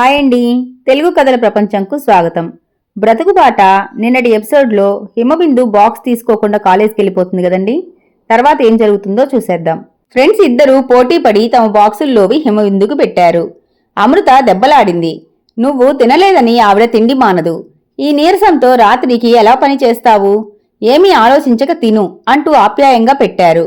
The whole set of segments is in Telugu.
హాయ్ అండి. తెలుగు కథల ప్రపంచంకు స్వాగతం. బ్రతుకుబాట నిన్నటి ఎపిసోడ్లో హిమబిందు బాక్స్ తీసుకోకుండా కాలేజ్కి వెళ్ళిపోతుంది కదండి. తర్వాత ఏం జరుగుతుందో చూసేద్దాం. ఫ్రెండ్స్ ఇద్దరు పోటీ పడి తమ బాక్సుల్లోవి హిమబిందుకు పెట్టారు. అమృత దెబ్బలాడింది. నువ్వు తినలేదని ఆవిడ తిండి మానదు. ఈ నీరసంతో రాత్రికి ఎలా పని చేస్తావు? ఏమీ ఆలోచించక తిను అంటూ ఆప్యాయంగా పెట్టారు.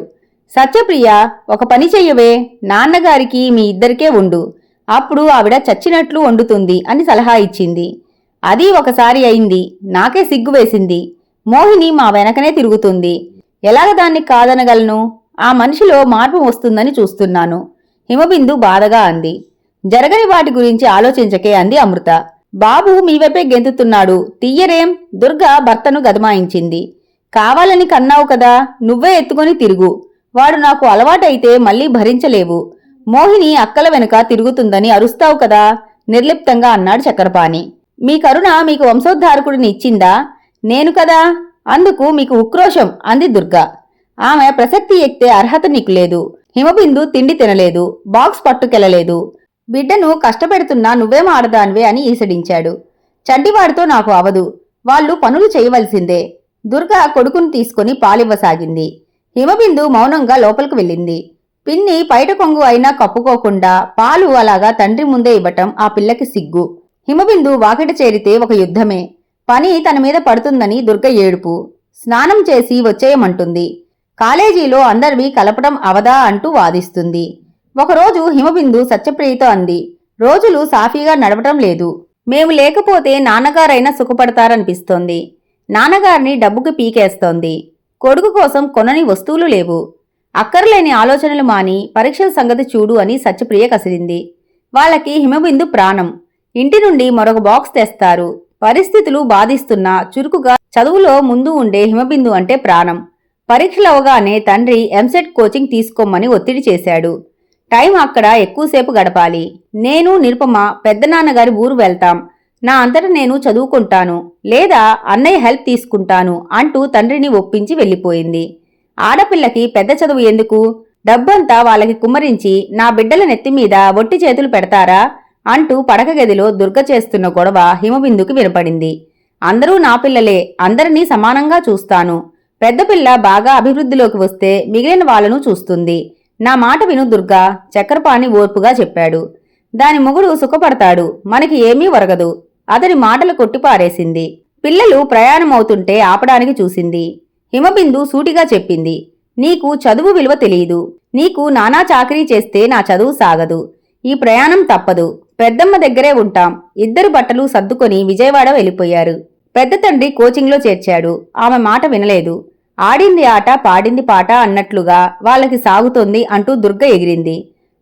సత్యప్రియ ఒక పని చెయ్యవే నాన్నగారికి మీ ఇద్దరికే ఉండు. అప్పుడు ఆవిడ చచ్చినట్లు వండుతుంది అని సలహా ఇచ్చింది. అది ఒకసారి అయింది. నాకే సిగ్గు వేసింది. మోహిని మా వెనకనే తిరుగుతుంది. ఎలాగ దాన్ని కాదనగలను? ఆ మనిషిలో మార్పు వస్తుందని చూస్తున్నాను. హిమబిందు బాధగా అంది. జరగని వాటి గురించి ఆలోచించకే అంది అమృత. బాబు మీ వైపే గెంతుతున్నాడు. తీయరేం దుర్గ భర్తను గదమాయించింది. కావాలని కన్నావు కదా. నువ్వే ఎత్తుకొని తిరుగు. వాడు నాకు అలవాటైతే మళ్ళీ భరించలేవు. మోహిని అక్కల వెనుక తిరుగుతుందని అరుస్తావు కదా? నిర్లిప్తంగా అన్నాడు చక్రపాణి. మీ కరుణ మీకు వంశోద్ధారకుడిని ఇచ్చిందా? నేను కదా? అందుకు మీకు ఉక్రోషం అంది దుర్గ. ఆమె ప్రసక్తి ఎక్తే అర్హత నీకు లేదు. హిమబిందు తిండి తినలేదు బాక్స్ పట్టుకెళ్ళలేదు. బిడ్డను కష్టపెడుతున్నా నువ్వేం ఆడదానివే అని ఈసడించాడు. చడ్డివాడితో నాకు అవదు వాళ్ళు పనులు చేయవలసిందే. దుర్గా కొడుకును తీసుకుని పాలివ్వసాగింది. హిమబిందు మౌనంగా లోపలికి వెళ్ళింది. పిన్ని పైట కొంగు అయినా కప్పుకోకుండా పాలు అలాగా తండ్రి ముందే ఇవ్వటం ఆ పిల్లకి సిగ్గు. హిమబిందు వాకిట చేరితే ఒక యుద్ధమే. పని తన మీద పడుతుందని దుర్గ ఏడుపు. స్నానం చేసి వచ్చేయమంటుంది. కాలేజీలో అందరివి కలపడం అవదా అంటూ వాదిస్తుంది. ఒకరోజు హిమబిందు సత్యప్రియతో అంది రోజులు సాఫీగా నడవటం లేదు. మేము లేకపోతే నాన్నగారైనా సుఖపడతారనిపిస్తోంది. నాన్నగారిని డబ్బుకి పీకేస్తోంది. కొడుకు కోసం కొనని వస్తువులు లేవు. అక్కర్లేని ఆలోచనలు మాని పరీక్షల సంగతి చూడు అని సత్యప్రియ కసిరింది వాళ్ళకి హిమబిందు ప్రాణం. ఇంటి నుండి మరొక బాక్స్ తెస్తారు. పరిస్థితులు బాధిస్తున్నా చురుకుగా చదువులో ముందు ఉండే హిమబిందు అంటే ప్రాణం. పరీక్షలు అవగానే తండ్రి ఎంసెట్ కోచింగ్ తీసుకోమని ఒత్తిడి చేశాడు. టైం అక్కడ ఎక్కువసేపు గడపాలి. నేను నిరుపమ పెద్దనాన్నగారి ఊరు వెళ్తాం. నా అంతట నేను చదువుకుంటాను. లేదా అన్నయ్య హెల్ప్ తీసుకుంటాను అంటూ తండ్రిని ఒప్పించి వెళ్ళిపోయింది. ఆడపిల్లకి పెద్ద చదువు ఎందుకు? డబ్బంతా వాళ్ళకి కుమ్మరించి నా బిడ్డల నెత్తిమీద ఒట్టి చేతులు పెడతారా? అంటూ పడక గదిలో దుర్గ చేస్తున్న గొడవ హిమబిందుకి వినపడింది. అందరూ నా పిల్లలే అందరినీ సమానంగా చూస్తాను. పెద్ద పిల్ల బాగా అభివృద్ధిలోకి వస్తే మిగిలిన వాళ్ళను చూస్తుంది. నా మాట విను దుర్గా చక్రపాణి ఓర్పుగా చెప్పాడు. దాని మొగుడు సుఖపడతాడు మనకి ఏమీ ఒరగదు. అతని మాటలు కొట్టిపారేసింది. పిల్లలు ప్రయాణమవుతుంటే ఆపడానికి చూసింది. హిమబిందు సూటిగా చెప్పింది. నీకు చదువు విలువ తెలియదు నీకు నానా చాకరీ చేస్తే నా చదువు సాగదు. ఈ ప్రయాణం తప్పదు. పెద్దమ్మ దగ్గరే ఉంటాం. ఇద్దరు బట్టలు సర్దుకొని విజయవాడ వెళ్ళిపోయారు. పెద్ద తండ్రి కోచింగ్లో చేర్చాడు. ఆమె మాట వినలేదు. ఆడింది ఆట పాడింది పాట అన్నట్లుగా వాళ్ళకి సాగుతోంది అంటూ దుర్గ ఎగిరింది.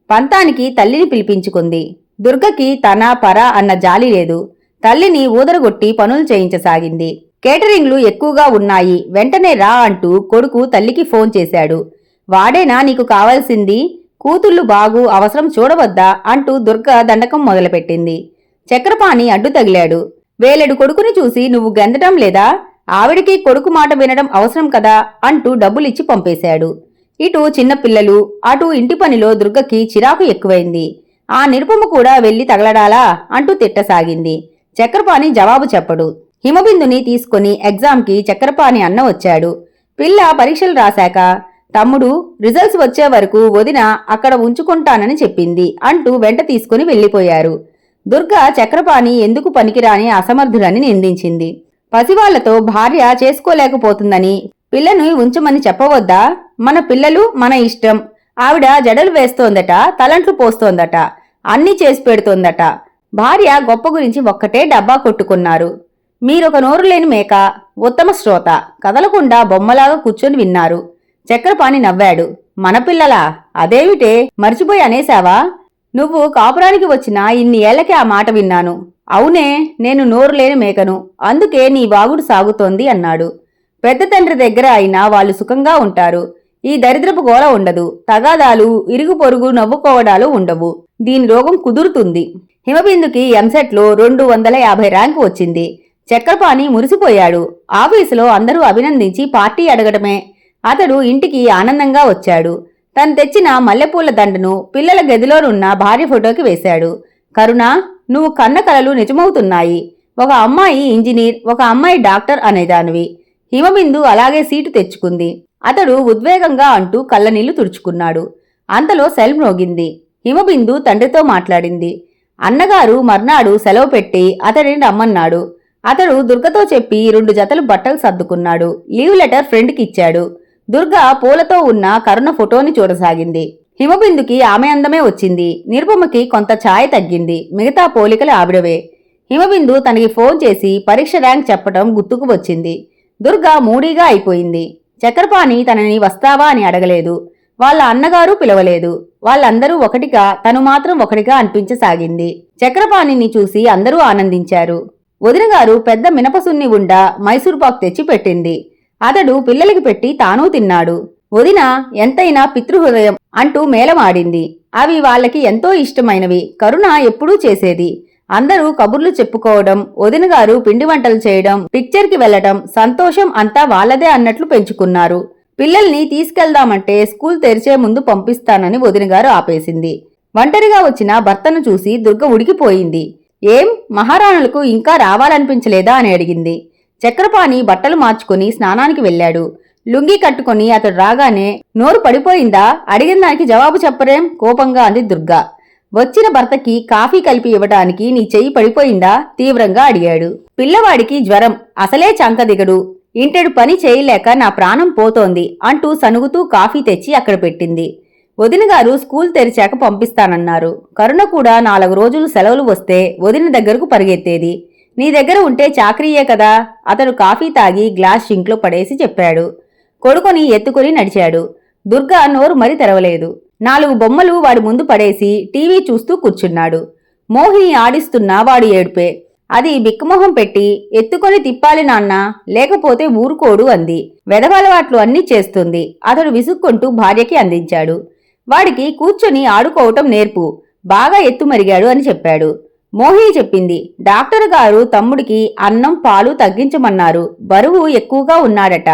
పంతానికి తల్లిని పిలిపించుకుంది. దుర్గకి తన పర అన్న జాలి లేదు. తల్లిని ఊదరగొట్టి పనులు చేయించసాగింది. కేటరింగ్లు ఎక్కువగా ఉన్నాయి. వెంటనే రా అంటూ కొడుకు తల్లికి ఫోన్ చేశాడు. వాడేనా నీకు కావాల్సింది? కూతుళ్ళు బాగు అవసరం చూడవద్దా? అంటూ దుర్గ దండకం మొదలుపెట్టింది. చక్రపాణి అడ్డు తగిలాడు. వేలెడు కొడుకుని చూసి నువ్వు గెందటం లేదా? ఆవిడికి కొడుకు మాట వినడం అవసరం కదా? అంటూ డబ్బులిచ్చి పంపేశాడు. ఇటు చిన్నపిల్లలు అటు ఇంటి పనిలో దుర్గకి చిరాకు ఎక్కువైంది. ఆ నిరుపమ కూడా వెళ్ళి తగలడాలా? అంటూ తిట్టసాగింది. చక్రపాణి జవాబు చెప్పడు. హిమబిందుని తీసుకుని ఎగ్జామ్కి చక్రపాణి అన్న వచ్చాడు. పిల్ల పరీక్షలు రాశాక తమ్ముడు రిజల్ట్స్ వచ్చే వరకు వదిన అక్కడ ఉంచుకుంటానని చెప్పింది అంటూ వెంట తీసుకుని వెళ్ళిపోయారు దుర్గ చక్రపాణి ఎందుకు పనికిరాని అసమర్థులని నిందించింది. పసివాళ్ళతో భార్య చేసుకోలేకపోతుందని పిల్లను ఉంచమని చెప్పవద్దా? మన పిల్లలు మన ఇష్టం. ఆవిడ జడలు వేస్తోందట తలంట్లు పోస్తోందట అన్నీ చేసి పెడుతోందట. భార్య గొప్ప గురించి ఒక్కటే డబ్బా కొట్టుకున్నారు. మీరొక నోరు లేని మేక ఉత్తమ శ్రోత. కదలకుండా బొమ్మలాగా కూర్చొని విన్నారు. చక్రపాణి నవ్వాడు. మన పిల్లలా? అదేమిటే? మర్చిపోయి అనేశావా? నువ్వు కాపురానికి వచ్చిన ఇన్ని ఏళ్ళకే ఆ మాట విన్నాను. అవునే నేను నోరు లేని మేకను. అందుకే నీ వాగుడు సాగుతోంది అన్నాడు. పెద్ద తండ్రి దగ్గర అయినా వాళ్ళు సుఖంగా ఉంటారు. ఈ దరిద్రపు గోల ఉండదు. తగాదాలు ఇరుగు పొరుగు నవ్వుకోవడాలు ఉండవు. దీని రోగం కుదురుతుంది. హిమబిందుకి ఎంసెట్లో రెండు వందల యాభై ర్యాంకు వచ్చింది. చక్రపాణి మురిసిపోయాడు. ఆఫీసులో అందరూ అభినందించి పార్టీ అడగడమే అతడు ఇంటికి ఆనందంగా వచ్చాడు. తను తెచ్చిన మల్లెపూల దండను పిల్లల గదిలోనున్న భార్య ఫోటోకి వేశాడు. కరుణ నువ్వు కన్న కలలు నిజమవుతున్నాయి. ఒక అమ్మాయి ఇంజనీర్ ఒక అమ్మాయి డాక్టర్ అనేదానివి. హిమబిందు అలాగే సీటు తెచ్చుకుంది. అతడు ఉద్వేగంగా అంటూ కళ్ళనీళ్ళు తుడుచుకున్నాడు. అంతలో సెల్ మ్రోగింది హిమబిందు తండ్రితో మాట్లాడింది. అన్నగారు మర్నాడు సెలవు పెట్టి అతడిని రమ్మన్నాడు. అతడు దుర్గతో చెప్పి రెండు జతలు బట్టలు సర్దుకున్నాడు. లీవ్ లెటర్ ఫ్రెండ్కి ఇచ్చాడు. దుర్గ పూలతో ఉన్న కరుణ ఫోటోని చూడసాగింది. హిమబిందుకి ఆమె అందమే వచ్చింది. నిరుపమకి కొంత ఛాయ తగ్గింది. మిగతా పోలికలు ఆవిడవే. హిమబిందు తనకి ఫోన్ చేసి పరీక్ష ర్యాంక్ చెప్పటం గుర్తుకు వచ్చింది. దుర్గ మూడీగా అయిపోయింది. చక్రపాణి తనని వస్తావా అని అడగలేదు. వాళ్ళ అన్నగారు పిలవలేదు. వాళ్ళందరూ ఒకటిగా తను మాత్రం ఒకటిగా అనిపించసాగింది. చక్రపాణిని చూసి అందరూ ఆనందించారు. వదినగారు పెద్ద మినపసున్ని ఉండ మైసూర్పాకు తెచ్చి పెట్టింది అతడు పిల్లలకి పెట్టి తానూ తిన్నాడు. వదిన ఎంతైనా పితృహృదయం అంటూ మేలమాడింది అవి వాళ్ళకి ఎంతో ఇష్టమైనవి. కరుణ ఎప్పుడూ చేసేది. అందరూ కబుర్లు చెప్పుకోవడం వదినగారు పిండి వంటలు చేయడం పిక్చర్కి వెళ్ళడం సంతోషం అంతా వాళ్ళదే అన్నట్లు పెంచుకున్నారు. పిల్లల్ని తీసుకెళ్దామంటే స్కూల్ తెరిచే ముందు పంపిస్తానని వదిన గారు ఆపేసింది. ఒంటరిగా వచ్చిన భర్తను చూసి దుర్గ ఉడికిపోయింది. ఏం? మహారాణులకు ఇంకా రావాలనిపించలేదా? అని అడిగింది. చక్రపాణి బట్టలు మార్చుకుని స్నానానికి వెళ్ళాడు. లుంగీ కట్టుకుని అతడు రాగానే నోరు పడిపోయిందా? అడిగిన దానికి జవాబు చెప్పరేం? కోపంగా అంది దుర్గా. వచ్చిన భర్తకి కాఫీ కలిపి ఇవ్వడానికి నీ చెయ్యి పడిపోయిందా? తీవ్రంగా అడిగాడు. పిల్లవాడికి జ్వరం అసలే చంక దిగడు. పని చేయలేక నా ప్రాణం పోతోంది అంటూ సనుగుతూ కాఫీ తెచ్చి అక్కడ పెట్టింది. వదిన గారు స్కూల్ తెరిచాక పంపిస్తానన్నారు. కరుణ కూడా నాలుగు రోజులు సెలవులు వస్తే వదిన దగ్గరకు పరిగెత్తేది. నీ దగ్గర ఉంటే చాకరీయే కదా అతడు కాఫీ తాగి గ్లాస్ షింక్లో పడేసి చెప్పాడు. కొడుకుని ఎత్తుకుని నడిచాడు. దుర్గా నోరు మరి తెరవలేదు. నాలుగు బొమ్మలు వాడి ముందు పడేసి టీవీ చూస్తూ కూర్చున్నాడు. మోహిని ఆడిస్తున్నా వాడు ఏడుపే. అది బిక్కుమొహం పెట్టి ఎత్తుకొని తిప్పాలి నాన్న లేకపోతే ఊరుకోడు అంది. వెదవలవాట్లు అన్నీ చేస్తుంది. అతడు విసుక్కుంటూ భార్యకి అందించాడు. వాడికి కూర్చొని ఆడుకోవటం నేర్పు. బాగా ఎత్తుమరిగాడు అని చెప్పాడు. మోహిని చెప్పింది. డాక్టర్ గారు తమ్ముడికి అన్నం పాలు తగ్గించమన్నారు. బరువు ఎక్కువగా ఉన్నాడట.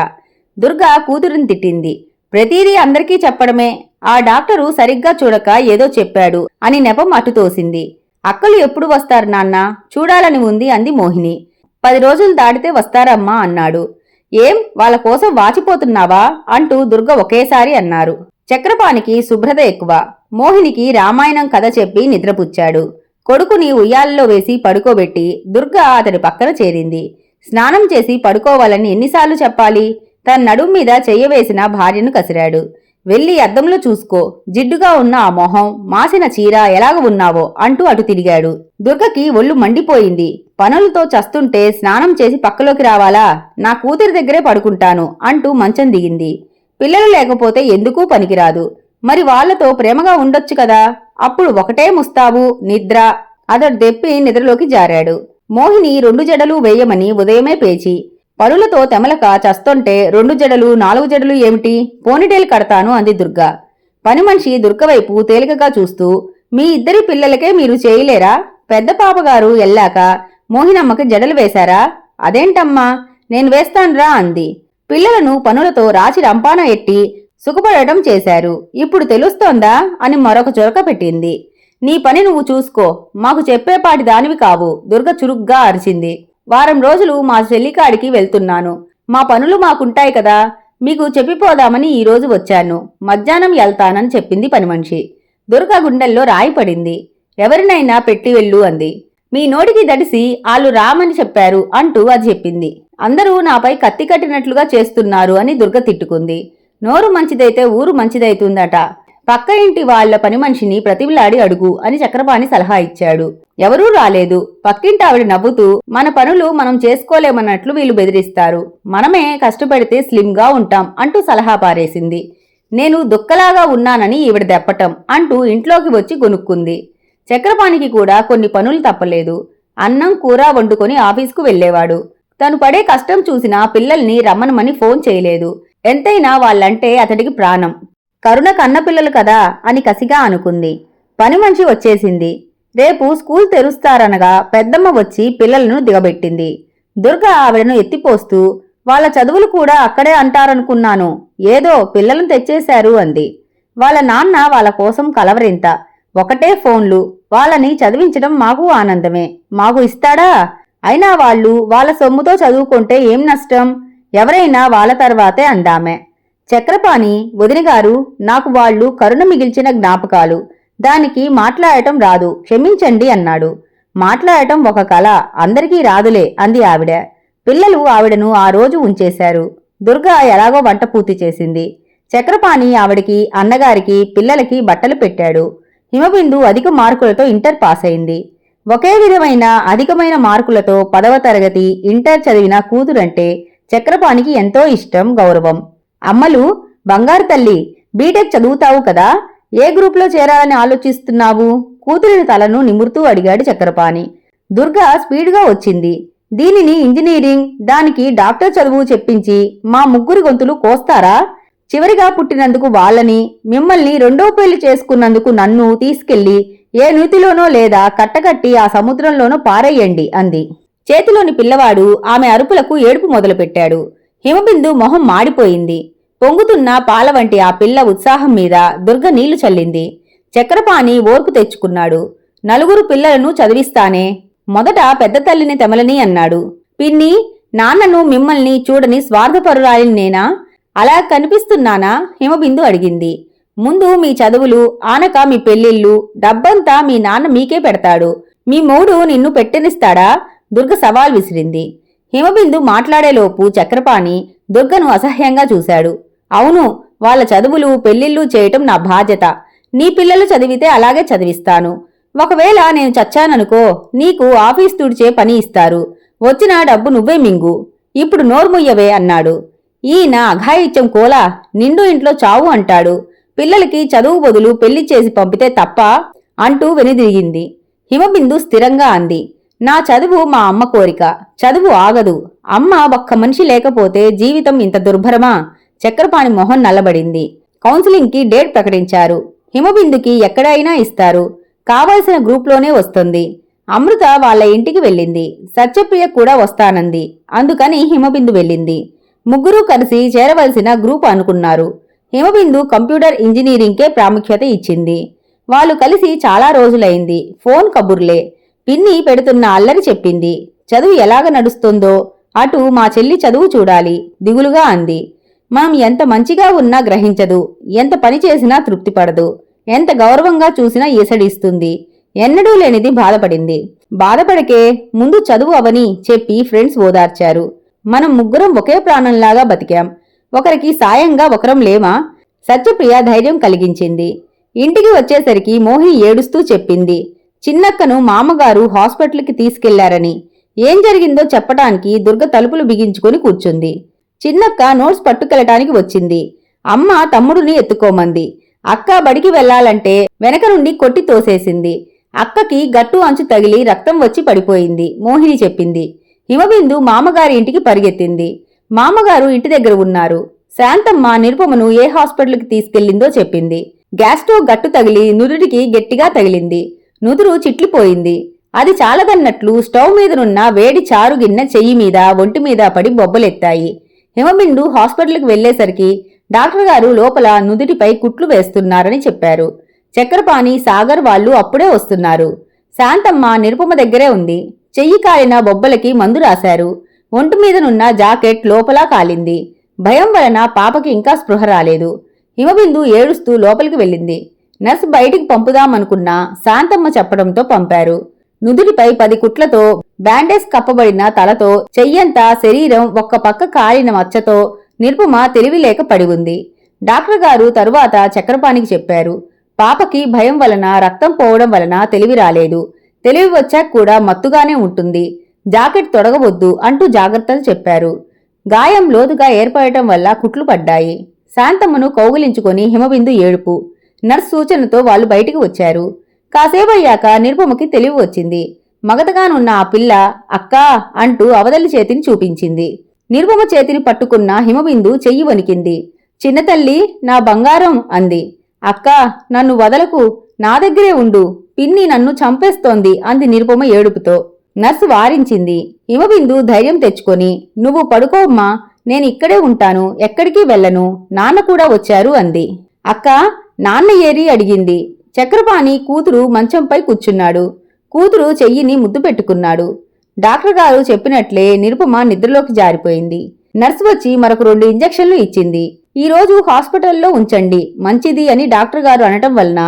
దుర్గా కూతురిని తిట్టింది. ప్రతిదీ అందరికీ చెప్పడమే. ఆ డాక్టరు సరిగ్గా చూడక ఏదో చెప్పాడు అని నెపం అటుతోసింది అక్కలు ఎప్పుడు వస్తారు నాన్న? చూడాలని ఉంది అంది మోహిని. పది రోజులు దాటితే వస్తారమ్మా అన్నాడు. ఏం? వాళ్ళ కోసం వాచిపోతున్నావా? అంటూ దుర్గ ఒకేసారి అన్నారు. చక్రపాణికి శుభ్రత ఎక్కువ. మోహినికి రామాయణం కథ చెప్పి నిద్రపుచ్చాడు. కొడుకుని ఉయ్యాలలో వేసి పడుకోబెట్టి దుర్గ అతడి పక్కన చేరింది. స్నానం చేసి పడుకోవాలని ఎన్నిసార్లు చెప్పాలి? తన నడుం మీద చెయ్యవేసిన భార్యను కసిరాడు. వెళ్ళి అద్దంలో చూసుకో. జిడ్డుగా ఉన్న ఆ మొహం మాసిన చీర ఎలాగ ఉన్నావో అంటూ అటు తిరిగాడు. దుర్గకి ఒళ్ళు మండిపోయింది. పనులతో చస్తుంటే స్నానం చేసి పక్కలోకి రావాలా? నా కూతురి దగ్గరే పడుకుంటాను అంటూ మంచం దిగింది. పిల్లలు లేకపోతే ఎందుకూ పనికిరాదు. మరి వాళ్ళతో ప్రేమగా ఉండొచ్చు కదా. అప్పుడు ఒకటే ముస్తాబు నిద్ర అతడు దెప్పి నిద్రలోకి జారాడు. మోహిని రెండు జడలు వేయమని ఉదయమే పేచి పనులతో తెమలక చస్తుంటే రెండు జడలు నాలుగు జడలు ఏమిటి? పోనిటేలు కడతాను అంది దుర్గా. పని మనిషి దుర్గవైపు తేలికగా చూస్తూ మీ ఇద్దరి పిల్లలకే మీరు చేయలేరా? పెద్ద పాపగారు ఎల్లాక మోహినమ్మకి జడలు వేశారా? అదేంటమ్మా? నేను వేస్తాన్రా అంది. పిల్లలను పనులతో రాచి రంపాన ఎట్టి సుఖపడటం చేశారు. ఇప్పుడు తెలుస్తోందా? అని మరొక చొరక పెట్టింది. నీ పని నువ్వు చూసుకో. మాకు చెప్పేపాటి దానివి కావు. దుర్గ చురుగ్గా అరిచింది. వారం రోజులు మా చెల్లికాడికి వెళ్తున్నాను. మా పనులు మాకుంటాయి కదా. మీకు చెప్పిపోదామని ఈరోజు వచ్చాను. మధ్యాహ్నం వెళ్తానని చెప్పింది పని మనిషి దుర్గ గుండెల్లో రాయి పడింది. ఎవరినైనా పెట్టి వెళ్ళు అంది. మీ నోటికి దడిసి ఆళ్ళు రామని చెప్పారు అంటూ అది చెప్పింది. అందరూ నాపై కత్తి కట్టినట్లుగా చేస్తున్నారు అని దుర్గ తిట్టుకుంది. నోరు మంచిదైతే ఊరు మంచిదైతుందట. పక్క ఇంటి వాళ్ళ పని మనిషిని ప్రతివిలాడి అడుగు అని చక్రపాణి సలహా ఇచ్చాడు. ఎవరూ రాలేదు. పక్కింటి ఆవిడ నవ్వుతూ మన పనులు మనం చేసుకోలేమన్నట్లు వీళ్ళు బెదిరిస్తారు. మనమే కష్టపడితే స్లిమ్గా ఉంటాం అంటూ సలహా పారేసింది. నేను దుక్కలాగా ఉన్నానని ఈవిడ దెప్పటం అంటూ ఇంట్లోకి వచ్చి గొనుక్కుంది. చక్రపాణికి కూడా కొన్ని పనులు తప్పలేదు. అన్నం కూర వండుకొని ఆఫీస్కు వెళ్ళేవాడు తను పడే కష్టం చూసినా పిల్లల్ని రమ్మనమని ఫోన్ చేయలేదు. ఎంతైనా వాళ్ళంటే అతడికి ప్రాణం. కరుణ కన్నపిల్లలు కదా అని కసిగా అనుకుంది. పని మనిషి వచ్చేసింది. రేపు స్కూల్ తెరుస్తారనగా పెద్దమ్మ వచ్చి పిల్లలను దిగబెట్టింది. దుర్గ ఆవిడను ఎత్తిపోస్తూ వాళ్ళ చదువులు కూడా అక్కడే అంటారనుకున్నాను. ఏదో పిల్లలను తెచ్చేశారు అంది. వాళ్ళ నాన్న వాళ్ళ కోసం కలవరింత. ఒకటే ఫోన్లు. వాళ్ళని చదివించడం మాకు ఆనందమే. మాకు ఇస్తాడా? అయినా వాళ్ళు వాళ్ళ సొమ్ముతో చదువుకుంటే ఏం నష్టం? ఎవరైనా వాళ్ళ తర్వాతే అందామే. చక్రపాణి వదినగారు నాకు వాళ్ళు కరుణ మిగిల్చిన జ్ఞాపకాలు. దానికి మాట్లాడటం రాదు. క్షమించండి అన్నాడు. మాట్లాడటం ఒక కళ. అందరికీ రాదులే అంది ఆవిడ. పిల్లలు ఆవిడను ఆ రోజు ఉంచేశారు. దుర్గా ఎలాగో వంట పూర్తి చేసింది. చక్రపాణి ఆవిడికి అన్నగారికి పిల్లలకి బట్టలు పెట్టాడు. హిమబిందు అధిక మార్కులతో ఇంటర్ పాస్ అయింది. ఒకే విధమైన అధికమైన మార్కులతో పదవ తరగతి ఇంటర్ చదివిన కూతురంటే చక్రపాణికి ఎంతో ఇష్టం గౌరవం. అమ్మలు బంగారు తల్లి బీటెక్ చదువుతావు కదా ఏ గ్రూప్లో చేరాలని ఆలోచిస్తున్నావు? కూతురిని తలను నిమురుతూ అడిగాడు చక్రపాణి. దుర్గా స్పీడ్గా వచ్చింది. దీనిని ఇంజనీరింగ్ దానికి డాక్టర్ చదువు చెప్పించి మా ముగ్గురు గొంతులు కోస్తారా? చివరిగా పుట్టినందుకు వాళ్ళని మిమ్మల్ని రెండో పెళ్ళి చేసుకున్నందుకు నన్ను తీసుకెళ్ళి ఏ నూతిలోనో లేదా కట్టకట్టి ఆ సముద్రంలోనో పారేయండి అంది. చేతిలోని పిల్లవాడు ఆమె అరుపులకు ఏడుపు మొదలుపెట్టాడు. హిమబిందు మొహం మాడిపోయింది. పొంగుతున్న పాల వంటి ఆ పిల్ల ఉత్సాహం మీద దుర్గ నీళ్ళు చల్లింది. చక్రపాణి ఓర్పు తెచ్చుకున్నాడు. నలుగురు పిల్లలను చదివిస్తానే మొదట పెద్ద తల్లిని తెమలని అన్నాడు. పిన్ని నాన్నను మిమ్మల్ని చూడని స్వార్థపరురాలిని నేనా అలా కనిపిస్తున్నానా? హిమబిందు అడిగింది. ముందు మీ చదువులు ఆనక మీ పెళ్ళిళ్ళు డబ్బంతా మీ నాన్న మీకే పెడతాడు. మీ మూడు నిన్ను పెట్టనిస్తాడా? దుర్గ సవాల్ విసిరింది. హిమబిందు మాట్లాడేలోపు చక్రపాణి దుర్గను అసహ్యంగా చూశాడు. అవును వాళ్ళ చదువులు పెళ్ళిళ్ళు చేయటం నా బాధ్యత. నీ పిల్లలు చదివితే అలాగే చదివిస్తాను. ఒకవేళ నేను చచ్చాననుకో నీకు ఆఫీస్ తుడిచే పని ఇస్తారు. వచ్చిన డబ్బు నువ్వే మింగు. ఇప్పుడు నోర్ముయ్యవే అన్నాడు. ఈయన అఘాయిత్యం కోలా? నిండు ఇంట్లో చావు అంటాడు. పిల్లలకి చదువు బదులు పెళ్ళి చేసి పంపితే తప్ప అంటూ వెనుదిరిగింది. హిమబిందు స్థిరంగా అంది. నా చదువు మా అమ్మ కోరిక. చదువు ఆగదు. అమ్మ ఒక్క మనిషి లేకపోతే జీవితం ఇంత దుర్భరమా చక్రపాణి మొహం నల్లబడింది. కౌన్సిలింగ్కి డేట్ ప్రకటించారు. హిమబిందుకి ఎక్కడైనా ఇస్తారు. కావలసిన గ్రూప్లోనే వస్తుంది. అమృత వాళ్ళ ఇంటికి వెళ్ళింది. సత్యప్రియ కూడా వస్తానంది. అందుకని హిమబిందు వెళ్ళింది. ముగ్గురూ కలిసి చేరవలసిన గ్రూప్ అనుకున్నారు. హిమబిందు కంప్యూటర్ ఇంజనీరింగ్కే ప్రాముఖ్యత ఇచ్చింది. వాళ్ళు కలిసి చాలా రోజులైంది. ఫోన్ కబుర్లే. పిన్ని పెడుతున్న అల్లరి చెప్పింది. చదువు ఎలాగ నడుస్తుందో? అటు మా చెల్లి చదువు చూడాలి. దిగులుగా అంది. మనం ఎంత మంచిగా ఉన్నా గ్రహించదు. ఎంత పని చేసినా తృప్తి పడదు ఎంత గౌరవంగా చూసినా ఈసడిస్తుంది ఎన్నడూ లేనిది బాధపడింది. బాధపడకే ముందు చదువు అవని చెప్పి ఫ్రెండ్స్ ఓదార్చారు. మనం ముగ్గురం ఒకే ప్రాణంలాగా బతికాం. ఒకరికి సాయంగా ఒకరం లేమా? సత్యప్రియ ధైర్యం కలిగించింది. ఇంటికి వచ్చేసరికి మోహి ఏడుస్తూ చెప్పింది. చిన్నక్కను మామగారు హాస్పిటల్కి తీసుకెళ్ళారని. ఏం జరిగిందో చెప్పటానికి దుర్గ తలుపులు బిగించుకొని కూర్చుంది. చిన్నక్క నోట్స్ పట్టుకెళ్ళటానికి వచ్చింది. అమ్మ తమ్ముడిని ఎత్తుకోమంది. అక్క బడికి వెళ్ళాలంటే వెనక నుండి కొట్టి తోసేసింది. అక్కకి గట్టు అంచు తగిలి రక్తం వచ్చి పడిపోయింది. మోహిని చెప్పింది. హిమబిందు మామగారి ఇంటికి పరిగెత్తింది. మామగారు ఇంటి దగ్గర ఉన్నారు. శాంతమ్మ నిరుపమను ఏ హాస్పిటల్కి తీసుకెళ్ళిందో చెప్పింది. గ్యాస్టో గట్టు తగిలి నుదుటికి గట్టిగా తగిలింది. నుదురు చిట్లిపోయింది. అది చాలదన్నట్లు స్టవ్ మీదనున్న వేడి చారు గిన్నె చెయ్యి మీద ఒంటి మీద పడి బొబ్బలెత్తాయి. హిమబిందు హాస్పిటల్కి వెళ్ళేసరికి డాక్టర్ గారు లోపల నుదుటిపై కుట్లు వేస్తున్నారని చెప్పారు. చక్రపాణి సాగర్ వాళ్ళు అప్పుడే వస్తున్నారు. శాంతమ్మ నిరుపమ దగ్గరే ఉంది. చెయ్యి కాలిన బొబ్బలకి మందు రాశారు. ఒంటి మీదనున్న జాకెట్ లోపలా కాలింది. భయం వలన పాపకి ఇంకా స్పృహ రాలేదు. హిమబిందు ఏడుస్తూ లోపలికి వెళ్ళింది. నర్స్ బయటికి పంపుదామనుకున్నా శాంతమ్మ చెప్పడంతో పంపారు. నుదుటిపై పది కుట్లతో బ్యాండేజ్ కప్పబడిన తలతో చెయ్యంతా శరీరం ఒక్క పక్క కాలిన మచ్చతో నిర్పుమ తెలివిలేక పడి ఉంది డాక్టర్ గారు తరువాత చక్రపాణికి చెప్పారు. పాపకి భయం వలన రక్తం పోవడం వలన తెలివి రాలేదు. తెలివి వచ్చాక కూడా మత్తుగానే ఉంటుంది. జాకెట్ తొడగవద్దు అంటూ జాగ్రత్తలు చెప్పారు. గాయం లోతుగా ఏర్పడటం వల్ల కుట్లు పడ్డాయి. శాంతమ్మను కౌగిలించుకొని హిమబిందు ఏడుపు. నర్స్ సూచనతో వాళ్ళు బయటికి వచ్చారు. కాసేపయ్యాక నిరుపమకి తెలివి వచ్చింది. మగతగానున్న ఆ పిల్ల అక్కా అంటూ అవదలి చేతిని చూపించింది. నిరుపమ చేతిని పట్టుకున్న హిమబిందు చెయ్యి వణికింది. చిన్నతల్లి నా బంగారం అంది. అక్కా నన్ను వదలకు. నా దగ్గరే ఉండు పిన్ని నన్ను చంపేస్తోంది అంది నిరుపమ ఏడుపుతో. నర్సు వారించింది యువబిందు ధైర్యం తెచ్చుకొని నువ్వు పడుకోమ్మా నేను ఇక్కడే ఉంటాను ఎక్కడికి వెళ్ళను నాన్న కూడా వచ్చారు అంది. అక్క నాన్న ఏరి అడిగింది. చక్రపాణి కూతురు మంచంపై కూర్చున్నాడు. కూతురు చెయ్యిని ముద్దు పెట్టుకున్నాడు. డాక్టర్ గారు చెప్పినట్లే నిరుపమ నిద్రలోకి జారిపోయింది. నర్సు వచ్చి మరొక రెండు ఇంజెక్షన్లు ఇచ్చింది. ఈరోజు హాస్పిటల్లో ఉంచండి మంచిది అని డాక్టర్ గారు అనటం వలన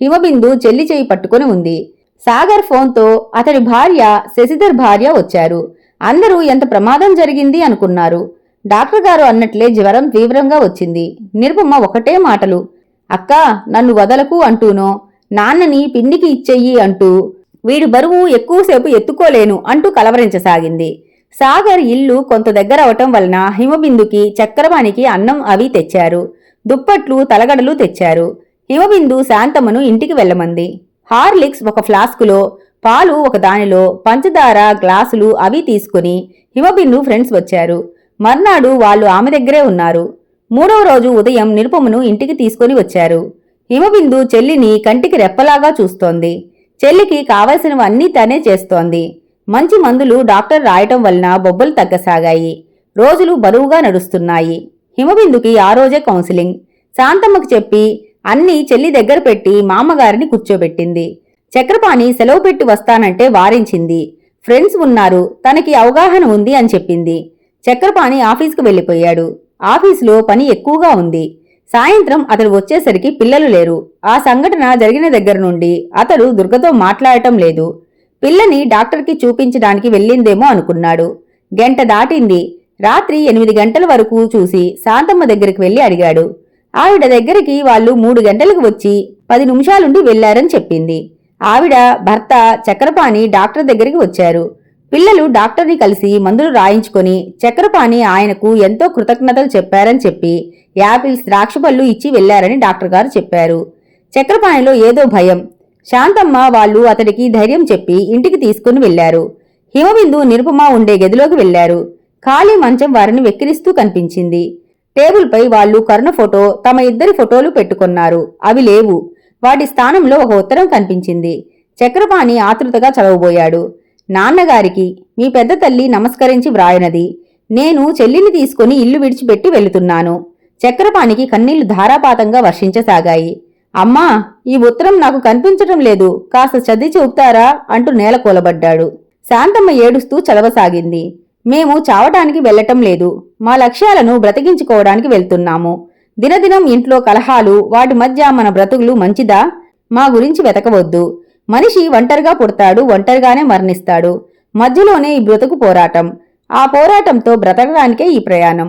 హిమబిందు చెల్లి చేయి పట్టుకొని ఉంది. సాగర్ ఫోన్తో అతడి భార్య శశిధర్ భార్య వచ్చారు. అందరూ ఎంత ప్రమాదం జరిగింది అనుకున్నారు. డాక్టర్ గారు అన్నట్లే జ్వరం తీవ్రంగా వచ్చింది. నిరుపమ ఒకటే మాటలు. అక్క నన్ను వదలకు అంటూనో నాన్నని పిండికి ఇచ్చెయ్యి అంటూ వీడి బరువు ఎక్కువసేపు ఎత్తుకోలేను అంటూ కలవరించసాగింది. సాగర్ ఇల్లు కొంత దగ్గర అవటం వలన హిమబిందుకి చక్రవాణికి అన్నం అవి తెచ్చారు. దుప్పట్లు తలగడలు తెచ్చారు. యువబిందు శాంతమ్మను ఇంటికి వెళ్ళమంది. హార్లిక్స్ ఒక ఫ్లాస్కులో పాలు ఒక దానిలో పంచదార గ్లాసులు అవి తీసుకుని హిమబిందు ఫ్రెండ్స్ వచ్చారు. మర్నాడు వాళ్ళు ఆమె దగ్గరే ఉన్నారు. మూడవ రోజు ఉదయం నిరుపమును ఇంటికి తీసుకొని వచ్చారు. హిమబిందు చెల్లిని కంటికి రెప్పలాగా చూస్తోంది. చెల్లికి కావలసినవన్నీ తనే చేస్తోంది. మంచి మందులు డాక్టర్ రాయటం వలన బొబ్బలు తగ్గసాగాయి. రోజులు బరువుగా నడుస్తున్నాయి. హిమబిందుకి ఆ రోజే కౌన్సిలింగ్. శాంతమ్మకు చెప్పి అన్నీ చెల్లి దగ్గర పెట్టి మామగారిని కూర్చోబెట్టింది. చక్రపాణి సెలవు పెట్టి వస్తానంటే వారించింది. ఫ్రెండ్స్ ఉన్నారు తనకి అవగాహన ఉంది అని చెప్పింది. చక్రపాణి ఆఫీస్కు వెళ్ళిపోయాడు. ఆఫీసులో పని ఎక్కువగా ఉంది. సాయంత్రం అతడు వచ్చేసరికి పిల్లలు లేరు. ఆ సంఘటన జరిగిన దగ్గర నుండి అతడు దుర్గతో మాట్లాడటం లేదు. పిల్లని డాక్టర్కి చూపించడానికి వెళ్ళిందేమో అనుకున్నాడు. గంట దాటింది. రాత్రి ఎనిమిది గంటల వరకు చూసి శాంతమ్మ దగ్గరికి వెళ్ళి అడిగాడు ఆవిడ దగ్గరికి వాళ్ళు మూడు గంటలకు వచ్చి పది నిమిషాలుండి వెళ్ళారని చెప్పింది. ఆవిడ భర్త చక్రపాణి డాక్టర్ దగ్గరికి వచ్చారు. పిల్లలు డాక్టర్ని కలిసి మందులు రాయించుకొని చక్రపాణి ఆయనకు ఎంతో కృతజ్ఞతలు చెప్పారని చెప్పి యాపిల్స్ ద్రాక్ష పళ్ళు ఇచ్చి వెళ్ళారని డాక్టర్ గారు చెప్పారు. చక్రపాణిలో ఏదో భయం. శాంతమ్మ వాళ్ళు అతడికి ధైర్యం చెప్పి ఇంటికి తీసుకుని వెళ్ళారు హిమబిందు నిరుపమ ఉండే గదిలోకి వెళ్ళారు ఖాళీ మంచం వారిని వెక్కిరిస్తూ కనిపించింది. టేబుల్పై వాళ్ళు కరుణ ఫోటో తమ ఇద్దరి ఫోటోలు పెట్టుకున్నారు. అవి లేవు. వాటి స్థానంలో ఒక ఉత్తరం కనిపించింది. చక్రపాణి ఆతృతగా చదవబోయాడు. నాన్నగారికి మీ పెద్ద తల్లి నమస్కరించి వ్రాయనది. నేను చెల్లిని తీసుకుని ఇల్లు విడిచిపెట్టి వెళుతున్నాను. చక్రపాణికి కన్నీళ్ళు ధారాపాతంగా వర్షించసాగాయి. అమ్మా ఈ ఉత్తరం నాకు కనిపించటం లేదు. కాస్త చదివి చూపుతారా? అంటూ నేల కూలబడ్డాడు శాంతమ్మ ఏడుస్తూ చదవసాగింది. మేము చావటానికి వెళ్ళటం లేదు. మా లక్ష్యాలను బ్రతికించుకోవడానికి వెళ్తున్నాము. దినదినం ఇంట్లో కలహాలు వాటి మధ్య మన బ్రతుకులు మంచిదా? మా గురించి వెతకవద్దు. మనిషి ఒంటరిగా పుడతాడు ఒంటరిగానే మరణిస్తాడు. మధ్యలోనే ఈ బ్రతుకు పోరాటం. ఆ పోరాటంతో బ్రతకడానికే ఈ ప్రయాణం.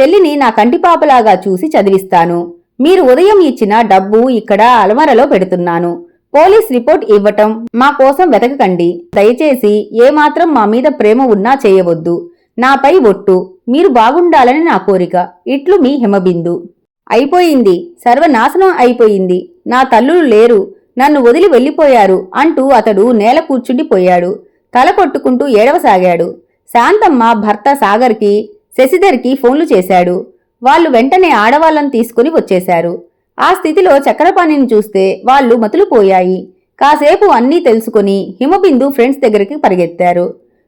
చెల్లిని నా కంటిపాపలాగా చూసి చదివిస్తాను. మీరు ఉదయం ఇచ్చిన డబ్బు ఇక్కడ అలమరలో పెడుతున్నాను. పోలీస్ రిపోర్ట్ ఇవ్వటం మా కోసం వెతకకండి. దయచేసి ఏమాత్రం మా మీద ప్రేమ ఉన్నా చేయవద్దు. నాపై ఒట్టు. మీరు బాగుండాలని నా కోరిక. ఇట్లు మీ హిమబిందు. అయిపోయింది. సర్వనాశనం అయిపోయింది. నా తల్లులు లేరు. నన్ను వదిలి వెళ్ళిపోయారు అంటూ అతడు నేల కూర్చుండిపోయాడు తల కొట్టుకుంటూ ఏడవసాగాడు. శాంతమ్మ భర్త సాగర్కి శశిధర్కి ఫోన్లు చేశాడు. వాళ్ళు వెంటనే ఆడవాళ్ళను తీసుకుని వచ్చేశారు. ఆ స్థితిలో చక్రపాణిని చూస్తే వాళ్ళు మతులుపోయాయి. కాసేపు అన్నీ తెలుసుకుని హిమబిందు ఫ్రెండ్స్ దగ్గరికి పరిగెత్తారు.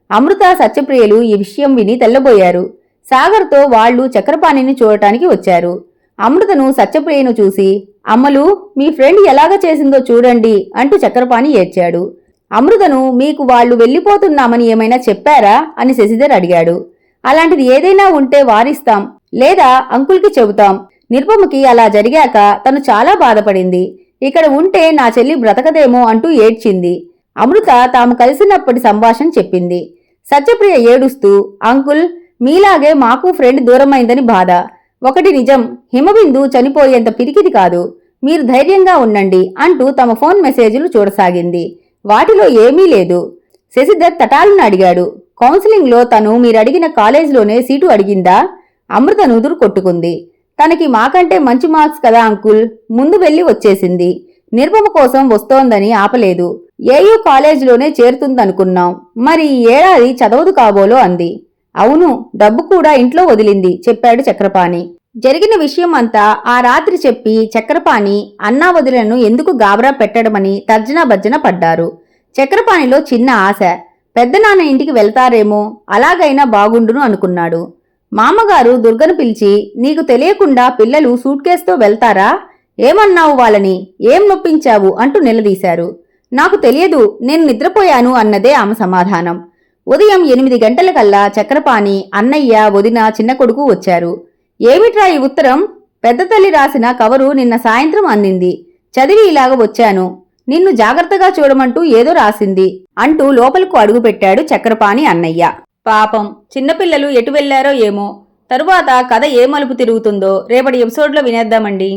అమృత సత్యప్రియలు ఈ విషయం విని తెల్లబోయారు. సాగర్తో వాళ్ళు చక్రపాణిని చూడటానికి వచ్చారు. అమృతను సత్యప్రియను చూసి అమ్మలు మీ ఫ్రెండ్ ఎలాగ చేసిందో చూడండి అంటూ చక్రపాణి ఏడ్చాడు. అమృతను మీకు వాళ్ళు వెళ్ళిపోతున్నామని ఏమైనా చెప్పారా? అని శశిధర్ అడిగాడు. అలాంటిది ఏదైనా ఉంటే వారిస్తాం లేదా అంకుల్కి చెబుతాం. నిర్పమకి అలా జరిగాక తను చాలా బాధపడింది. ఇక్కడ ఉంటే నా చెల్లి బ్రతకదేమో అంటూ ఏడ్చింది. అమృత తాము కలిసినప్పటి సంభాషణ చెప్పింది. సత్యప్రియ ఏడుస్తూ అంకుల్ మీలాగే మాకు ఫ్రెండ్ దూరమైందని బాధ. ఒకటి నిజం హిమబిందు చనిపోయేంత పిరికిది కాదు. మీరు ధైర్యంగా ఉండండి అంటూ తమ ఫోన్ మెసేజ్లు చూడసాగింది. వాటిలో ఏమీ లేదు. శశిధర్ తటాలను అడిగాడు. కౌన్సిలింగ్లో తను మీరడిగిన కాలేజీలోనే సీటు అడిగిందా? అమృత నుదురు కొట్టుకుంది. తనకి మాకంటే మంచి మార్క్స్ కదా అంకుల్? ముందు వెళ్ళి వచ్చేసింది. నిర్మమ కోసం వస్తోందని ఆపలేదు. ఏయూ కాలేజీలోనే చేరుతుందనుకున్నాం. మరి ఈ ఏడాది చదవదు కాబోలో అంది. అవును డబ్బు కూడా ఇంట్లో వదిలింది చెప్పాడు చక్రపాణి. జరిగిన విషయం అంతా ఆ రాత్రి చెప్పి చక్రపాణి అన్నా వదిలను ఎందుకు గాబరా పెట్టడమని తర్జనా భర్జన పడ్డారు. చక్రపాణిలో చిన్న ఆశ పెద్దనాన్న ఇంటికి వెళ్తారేమో అలాగైనా బాగుండును అనుకున్నాడు. మామగారు దుర్గను పిలిచి నీకు తెలియకుండా పిల్లలు సూట్ కేసుతో వెళ్తారా? ఏమన్నావు వాళ్ళని? ఏం నొప్పించావు? అంటూ నిలదీశారు. నాకు తెలియదు నేను నిద్రపోయాను అన్నదే ఆమె సమాధానం. ఉదయం ఎనిమిది గంటలకల్లా చక్రపాణి అన్నయ్య వదిన చిన్న కొడుకు వచ్చారు. ఏమిట్రా ఈ ఉత్తరం? పెద్ద తల్లి రాసిన కవరు నిన్న సాయంత్రం అందింది. చదివి ఇలాగ వచ్చాను. నిన్ను జాగ్రత్తగా చూడమంటూ ఏదో రాసింది అంటూ లోపలకు అడుగుపెట్టాడు చక్రపాణి అన్నయ్య. పాపం. చిన్నపిల్లలు ఎటు వెళ్ళారో ఏమో. తరువాత కథ ఏ మలుపు తిరుగుతుందో రేపటి ఎపిసోడ్లో వినేద్దామండి.